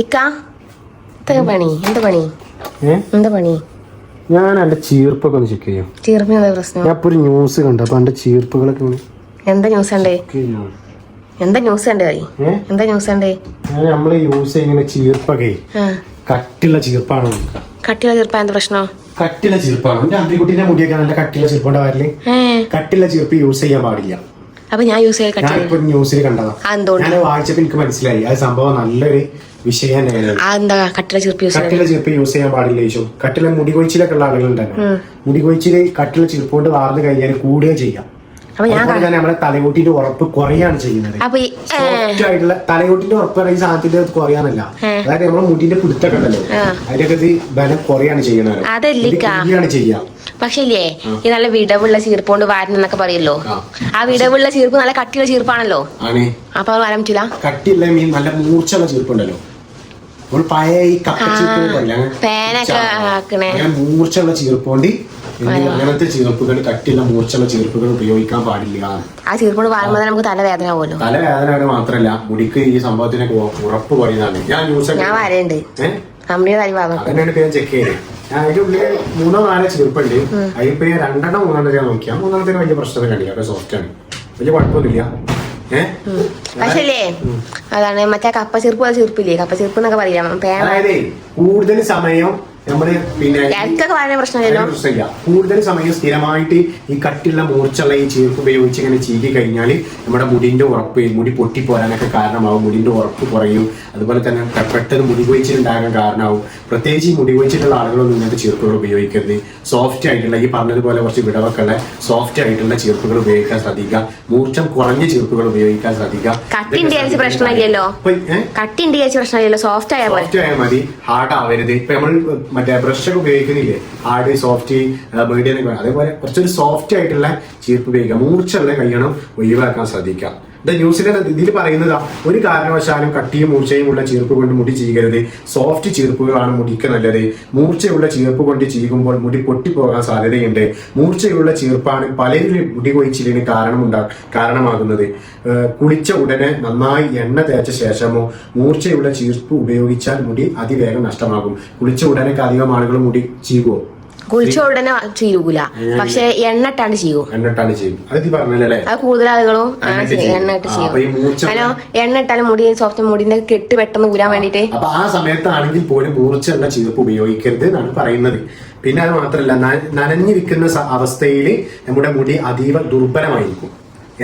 ഇക്ക എന്താ പണി എന്താ പണി? ഏ? എന്താ പണി? ഞാൻ എന്റെ ചീർപ്പൊക്കെ ഒന്ന് ചെക്ക് ചെയ്യാം. ചീർപ്പിന് എന്താ പ്രശ്നം? ഞാൻ ഒരു ന്യൂസ് കണ്ടു ചീർപ്പുകളൊക്കെ എന്താ ന്യൂസ് ഉണ്ടേ എന്താ ന്യൂസ് ഉണ്ട് എന്താ ന്യൂസ് ഉണ്ടേ യൂസ് ചെയ്യുന്ന ചീർപ്പൊക്കെ കട്ടിയുള്ള ചീർപ്പാണ് കട്ടിയുള്ള ചീർപ്പാ എന്താ പ്രശ്നം? കട്ടിയുള്ള ചീർപ്പാണ്. എന്റെ അമ്പിക്കുട്ടീന്റെ മുടിയൊക്കെ നല്ല കട്ടിയുള്ള ചീർപ്പുണ്ട് വരൽ. ഏ. കട്ടിയുള്ള ചീർപ്പ് യൂസ് ചെയ്യാൻ പാടില്ല. അപ്പൊ ഞാൻ യൂസ് ചെയ്യാൻ ന്യൂസിൽ കണ്ടതാ. ഞാൻ വായിച്ചപ്പോൾ എനിക്ക് മനസ്സിലായി. ആ സംഭവം നല്ലൊരു വിഷയം എന്താ കട്ടിയുള്ള ചീർപ്പ് യൂസ് കട്ടില ചീർപ്പ് യൂസ് ചെയ്യാൻ പാടില്ല ചോദിച്ചു കട്ടില മുടി കൊഴിച്ചിലൊക്കെ ഉള്ള ആളുകളുണ്ടല്ലോ. മുടി കൊഴിച്ചിൽ കട്ടില ചീർപ്പ് കൊണ്ട് വാർന്നു കഴിഞ്ഞാൽ കൂടുക ചെയ്യാം. അപ്പൊ ഞാൻ നമ്മുടെ തലകൂട്ടിന്റെ ഉറപ്പ് കുറയാണ് ചെയ്യുന്നത്. ആയിട്ടുള്ള തലകൂട്ടിന്റെ ഉറപ്പ് പറയുന്ന സാധനത്തിന്റെ കുറയാനല്ല. അതായത് നമ്മുടെ മുടിന്റെ പിടുത്തൊക്കെ ഉണ്ടല്ലോ. അതിന്റെ ഇത് ബലം കുറയാണ് ചെയ്യുന്നത്. കുടിയാണ് ചെയ്യാം. പക്ഷേ ഇല്ലേ ഈ നല്ല വിടവുള്ള ചീർപ്പ് കൊണ്ട് വാരുന്നൊക്കെ പറയല്ലോ ആ. വിടവുള്ള ചീർപ്പ് നല്ല കട്ടിയുള്ള ചീർപ്പാണല്ലോ. അപ്പൊ വരാൻ പറ്റില്ല കട്ടിയുള്ള മീൻ നല്ല മൂർച്ചയുള്ള ചീർപ്പുണ്ടല്ലോ. നമ്മൾ പഴയ ഈ കപ്പ ചീർപ്പ് അങ്ങനെ മൂർച്ചയുള്ള ചീർപ്പുകൊണ്ട് അങ്ങനത്തെ ചീർപ്പുകൾ കട്ടിയുള്ള മൂർച്ചയുള്ള ചീർപ്പുകൾ ഉപയോഗിക്കാൻ പാടില്ല. ആ നമുക്ക് തലവേദന ആവുമല്ലോ തലവേദന മാത്രല്ല മുടിക്ക് ഈ സംഭവത്തിനൊക്കെ ഉ- ഉറപ്പ് പറയുന്നതാണ് ഞാൻ ന്യൂസ് ഞാൻ വരണ്ട്. അതന്നെയാണ് പേര് ചെക്ക് ചെയ്തത് അതിന്റെ ഉള്ളിൽ മൂന്നോ നാലോ ചീർപ്പുണ്ട്. അതിപ്പോ രണ്ടെണ്ണം മൂന്നെണ്ണം ഞാൻ നോക്കിയാൽ മൂന്നെണ്ണത്തിന് വലിയ പ്രശ്നമൊന്നും കണ്ടില്ല സോഫ്റ്റ് ആണ്. വലിയ കുഴപ്പമൊന്നുമില്ല. ഏഹ് പക്ഷേ ഇല്ലേ അതാണ് മറ്റേ കപ്പ ചെറുപ്പ് ചെറുപ്പില്ലേ കപ്പ ചെറുപ്പ് എന്നൊക്കെ പറയാം കൂടുതൽ സമയം നമ്മൾ പിന്നെ പ്രശ്നമില്ലല്ലോ പ്രശ്നമില്ല. കൂടുതൽ സമയം സ്ഥിരമായിട്ട് ഈ കട്ടിയുള്ള മൂർച്ചുള്ള ഈ ചീർപ്പ് ഉപയോഗിച്ച് ഇങ്ങനെ ചീകി കഴിഞ്ഞാൽ നമ്മുടെ മുടിന്റെ ഉറപ്പ് മുടി പൊട്ടിപ്പോരാനൊക്കെ കാരണമാവും. മുടിന്റെ ഉറപ്പ് കുറയും. അതുപോലെ തന്നെ പെട്ടെന്ന് മുടി കൊഴിച്ചിലുണ്ടാകാൻ കാരണമാവും. പ്രത്യേകിച്ച് ഈ മുടി കൊഴിച്ചിട്ടുള്ള ആളുകളൊന്നും ഇങ്ങനത്തെ ചീർപ്പുകൾ ഉപയോഗിക്കരുത്. സോഫ്റ്റ് ആയിട്ടുള്ള ഈ പറഞ്ഞതുപോലെ കുറച്ച് വിടവൊക്കെ സോഫ്റ്റ് ആയിട്ടുള്ള ചീർപ്പുകൾ ഉപയോഗിക്കാൻ ശ്രദ്ധിക്കുക. മൂർച്ചം കുറഞ്ഞ ചീർപ്പുകൾ ഉപയോഗിക്കാൻ ശ്രദ്ധിക്കുക. പ്രശ്നമില്ലല്ലോ. പ്രശ്നമില്ലല്ലോ. സോഫ്റ്റ് ആയാൽ മതി. ഹാർഡ് ആവരുത്. ഇപ്പൊ നമ്മൾ മറ്റേ ബ്രഷ് ഒക്കെ ഉപയോഗിക്കുന്നില്ലേ? ഹാർഡ് സോഫ്റ്റ് മീഡിയം അതേപോലെ കുറച്ചൊരു സോഫ്റ്റ് ആയിട്ടുള്ള ചീർപ്പ് ഉപയോഗിക്കുക മൂർച്ചയുള്ള കഴിയണം ഒഴിവാക്കാൻ ശ്രദ്ധിക്കുക ഇത് ന്യൂസിലെ ഇതിൽ പറയുന്നതാ ഒരു കാരണവശാലും കട്ടിയും മൂർച്ചയും ഉള്ള ചീർപ്പ് കൊണ്ട് മുടി ചെയ്യരുത് സോഫ്റ്റ് ചീർപ്പുകളാണ് മുടിക്ക് നല്ലത്. മൂർച്ചയുള്ള ചീർപ്പ് കൊണ്ട് ചീകുമ്പോൾ മുടി പൊട്ടിപ്പോകാൻ സാധ്യതയുണ്ട്. മൂർച്ചയുള്ള ചീർപ്പാണ് പലരിലും മുടി കൊഴിച്ചിലിന് കാരണമുണ്ടാ കാരണമാകുന്നത്. കുളിച്ച ഉടനെ നന്നായി എണ്ണ തേച്ച ശേഷമോ മൂർച്ചയുള്ള ചീർപ്പ് ഉപയോഗിച്ചാൽ മുടി അതിവേഗം നഷ്ടമാകും. കുളിച്ച ഉടനെ അധികം ആളുകൾ മുടി ചീകുമോ കുളിച്ച ഉടനെ ചെയ്യൂല പക്ഷെ എണ്ണ ചെയ്യൂ എന്നിട്ടാണ് ചെയ്യും അത് ഇത് പറഞ്ഞല്ലേ അത് കൂടുതൽ ആളുകളും. എണ്ണ ഇട്ട് ചെയ്യും ഈ മൂർച്ച ഹലോ എണ്ണ ഇട്ടാലും മുടി സോഫ്റ്റ് മുടിന്റെ കെട്ട് പെട്ടെന്ന് ഊരാൻ വേണ്ടിട്ട്. അപ്പൊ ആ സമയത്താണെങ്കിൽ പോലും എണ്ണ ചീർപ്പ് ഉപയോഗിക്കരുത് എന്നാണ് പറയുന്നത്. പിന്നെ അത് മാത്രമല്ല നനഞ്ഞിരിക്കുന്ന അവസ്ഥയിൽ നമ്മുടെ മുടി അതീവ ദുർബലമായിരിക്കും.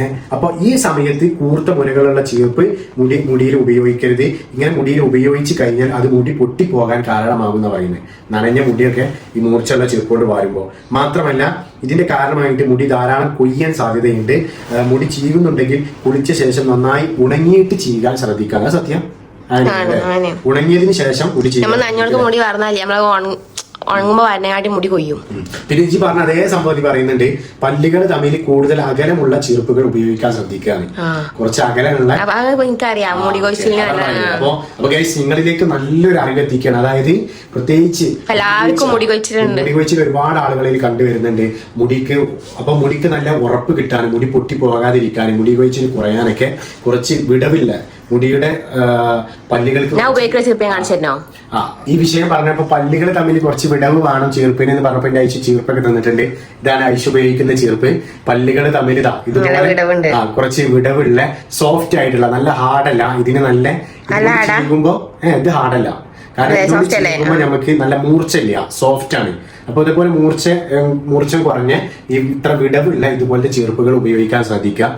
ഏഹ് അപ്പൊ ഈ സമയത്ത് കൂർത്ത മുനകളുള്ള ചീർപ്പ് മുടി മുടിയിൽ ഉപയോഗിക്കരുത്. ഇങ്ങനെ മുടിയിൽ ഉപയോഗിച്ച് കഴിഞ്ഞാൽ അത് മുടി പൊട്ടിപ്പോകാൻ കാരണമാകുന്ന പറയുന്നത് നനഞ്ഞ മുടിയൊക്കെ ഈ മൂർച്ചയുള്ള ചീർപ്പോട് വാരുമ്പോൾ മാത്രമല്ല ഇതിന്റെ കാരണമായിട്ട് മുടി ധാരാളം കൊയ്യാൻ സാധ്യതയുണ്ട്. മുടി ചീകുന്നുണ്ടെങ്കിൽ കുളിച്ച ശേഷം നന്നായി ഉണങ്ങിയിട്ട് ചീകാൻ ശ്രദ്ധിക്കുക. സത്യം. ഉണങ്ങിയതിന് ശേഷം മുടി ചീകാൻ മുടി നമ്മൾ ഉണ- ഉണങ്ങുമ്പോ വരണകാട്ടി മുടി കൊയ്യും. പിന്നെ ഇഞ്ചി പറഞ്ഞ അതേ സംഭവത്തിൽ പറയുന്നുണ്ട്. പല്ലുകൾ തമ്മിൽ കൂടുതൽ അകലമുള്ള ചീർപ്പുകൾ ഉപയോഗിക്കാൻ ശ്രദ്ധിക്കുകയാണ് കുറച്ച് അകലമുള്ള അത് എനിക്കറിയാം. മുടി. അപ്പൊ അപ്പൊ guys, നിങ്ങളിലേക്ക് നല്ലൊരു അറിവ് എത്തിക്കുകയാണ് അതായത് പ്രത്യേകിച്ച് എല്ലാവർക്കും മുടി കൊഴിച്ചിലുണ്ട്. മുടി കൊഴിച്ചിൽ ഒരുപാട് ആളുകളിൽ കണ്ടുവരുന്നുണ്ട്. മുടിക്ക് അപ്പൊ മുടിക്ക് നല്ല ഉറപ്പ് കിട്ടാനും മുടി പൊട്ടി പോകാതിരിക്കാനും മുടി കൊഴിച്ചിൽ കുറയാനൊക്കെ കുറച്ച് വിടവില്ല. മുടിയുടെ പല്ലുകൾക്ക് ഞാൻ ഉപയോഗിക്കുന്ന ആ ഈ വിഷയം പറഞ്ഞപ്പോ പല്ലുകൾ തമ്മിൽ കുറച്ച് വിടവ് വേണം ചീർപ്പിന് എന്ന് പറഞ്ഞപ്പോ എന്റെ അയച്ചു ചീർപ്പൊക്കെ തന്നിട്ടുണ്ട് ഇതാണ് അയച്ചു ഉപയോഗിക്കുന്ന ചീർപ്പ് പല്ലുകൾ തമ്മിൽ ഇതാ ഇത് വിടവുണ്ട്. ആ കുറച്ച് വിടവുള്ള സോഫ്റ്റ് ആയിട്ടുള്ള നല്ല ഹാർഡല്ല ഇതിന് നല്ല? ചെയ്യുമ്പോ ഏഹ് ഇത് ഹാർഡല്ല കാരണം? ചെയ്യുമ്പോ നമുക്ക് നല്ല മൂർച്ചയില്ല സോഫ്റ്റ് ആണ് അപ്പൊ ഇതേപോലെ മൂർച്ച മൂർച്ചം കുറഞ്ഞ് ഈ ഇത്ര വിടവില്ല ഇതുപോലത്തെ ചെറുപ്പുകൾ ഉപയോഗിക്കാൻ ശ്രദ്ധിക്കുക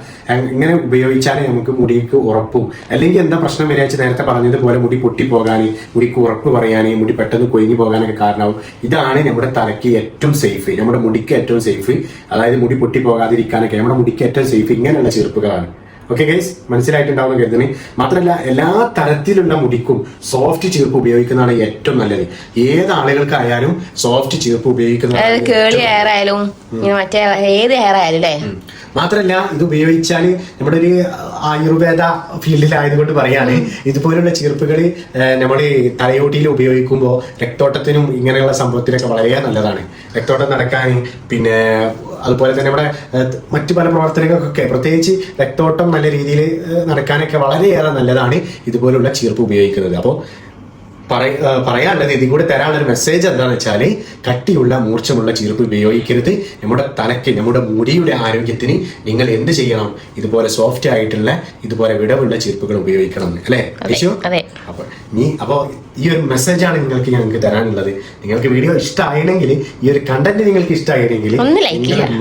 ഇങ്ങനെ ഉപയോഗിച്ചാലേ നമുക്ക് മുടിക്ക് ഉറപ്പും. അല്ലെങ്കിൽ എന്താ പ്രശ്നം വരിക നേരത്തെ പറഞ്ഞതുപോലെ മുടി പൊട്ടിപ്പോകാൻ മുടിക്ക് ഉറപ്പ് പറയാൻ മുടി പെട്ടെന്ന് കൊയിഞ്ഞു പോകാനൊക്കെ കാരണമാവും. ഇതാണ് നമ്മുടെ തലയ്ക്ക് ഏറ്റവും സേഫ്. നമ്മുടെ മുടിക്ക് ഏറ്റവും സേഫ്. അതായത് മുടി പൊട്ടിപ്പോകാതിരിക്കാനൊക്കെ നമ്മുടെ മുടിക്ക് ഏറ്റവും സേഫ് ഇങ്ങനെയുള്ള ചീർപ്പുകളാണ്. ഓക്കെ ഗൈസ് മനസ്സിലായിട്ടുണ്ടാവുന്ന കരുതുന്നു മാത്രമല്ല എല്ലാ തരത്തിലുള്ള മുടിക്കും സോഫ്റ്റ് ചീർപ്പ് ഉപയോഗിക്കുന്നതാണ് ഏറ്റവും നല്ലത്. ഏത് ആളുകൾക്കായാലും സോഫ്റ്റ് ചീർപ്പ് ഉപയോഗിക്കുന്നതാണ് മറ്റേ ഏത് ഹെയർ ആയാലും അല്ലേ? മാത്രല്ല ഇത് ഉപയോഗിച്ചാൽ നമ്മുടെ ഒരു ആയുർവേദ ഫീൽഡിലായതുകൊണ്ട് പറയാണ് ഇതുപോലുള്ള ചീർപ്പുകൾ നമ്മൾ തലയോട്ടിയിൽ ഉപയോഗിക്കുമ്പോൾ രക്തോട്ടത്തിനും ഇങ്ങനെയുള്ള സംഭവത്തിനൊക്കെ വളരെ നല്ലതാണ്. രക്തോട്ടം നടക്കാൻ പിന്നെ അതുപോലെ തന്നെ നമ്മുടെ മറ്റു പല പ്രവർത്തനങ്ങൾക്കൊക്കെ പ്രത്യേകിച്ച് രക്തോട്ടം നല്ല രീതിയിൽ നടക്കാനൊക്കെ വളരെയേറെ നല്ലതാണ് ഇതുപോലുള്ള ചീർപ്പ് ഉപയോഗിക്കുന്നത്. അപ്പോൾ പറയാനുള്ളത് ഇതും കൂടെ തരാനുള്ള ഒരു മെസ്സേജ് എന്താണെന്ന് വെച്ചാൽ കട്ടിയുള്ള മൂർച്ചമുള്ള ചീർപ്പ് ഉപയോഗിക്കരുത്. നമ്മുടെ തലയ്ക്ക് നമ്മുടെ മുടിയുടെ ആരോഗ്യത്തിന് നിങ്ങൾ എന്ത് ചെയ്യണം? ഇതുപോലെ സോഫ്റ്റ് ആയിട്ടുള്ള ഇതുപോലെ വിടവുള്ള ചീർപ്പുകൾ ഉപയോഗിക്കണം. അല്ലേ? യേശു? അപ്പൊ നീ അപ്പൊ ഈ ഒരു മെസ്സേജ് ആണ് നിങ്ങൾക്ക് ഞങ്ങൾക്ക് തരാനുള്ളത്. നിങ്ങൾക്ക് വീഡിയോ ഇഷ്ടമായിരുന്നെങ്കിൽ ഈ ഒരു കണ്ടന്റ് നിങ്ങൾക്ക് ഇഷ്ടമായിരുന്നെങ്കിൽ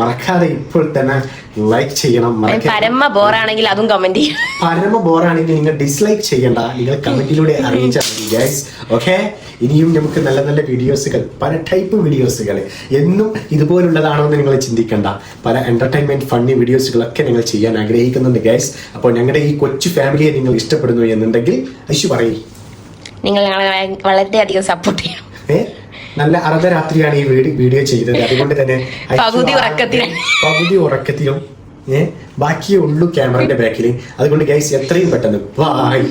മറക്കാതെ ഇപ്പോൾ തന്നെ ലൈക്ക് ചെയ്യണം പരമ ബോറാണെങ്കിൽ അതും കമന്റ് ചെയ്യണം പരമ ബോറാണെങ്കിൽ നിങ്ങൾ ഡിസ്ലൈക്ക് ചെയ്യണ്ട. നിങ്ങൾ കമന്റിലൂടെ അറിയിച്ചാൽ മതി ഗൈസ് ഓക്കെ ഇനിയും നമുക്ക് നല്ല നല്ല വീഡിയോസുകൾ പല ടൈപ്പ് വീഡിയോസുകൾ എന്നും ഇതുപോലുള്ളതാണോ എന്ന് നിങ്ങൾ ചിന്തിക്കേണ്ട. പല എന്റർടൈൻമെന്റ് ഫണ്ണി വീഡിയോസുകളൊക്കെ നിങ്ങൾ ചെയ്യാൻ ആഗ്രഹിക്കുന്നുണ്ട് ഗൈസ് അപ്പോൾ ഞങ്ങളുടെ ഈ കൊച്ചു ഫാമിലിയെ നിങ്ങൾ ഇഷ്ടപ്പെടുന്നു എന്നുണ്ടെങ്കിൽ അശു പറയും. നിങ്ങൾ വളരെയധികം സപ്പോർട്ട് ചെയ്യണം. ഏ? നല്ല അർദ്ധരാത്രിയാണ് ഈ വീഡിയോ വീഡിയോ ചെയ്തത്. അതുകൊണ്ട് തന്നെ. പകുതി ഉറക്കത്തിലും ഏ ബാക്കിയേ ഉള്ളൂ ക്യാമറന്റെ ബാക്കിൽ അതുകൊണ്ട് ഗൈസ് എത്രയും പെട്ടെന്ന് ബായ്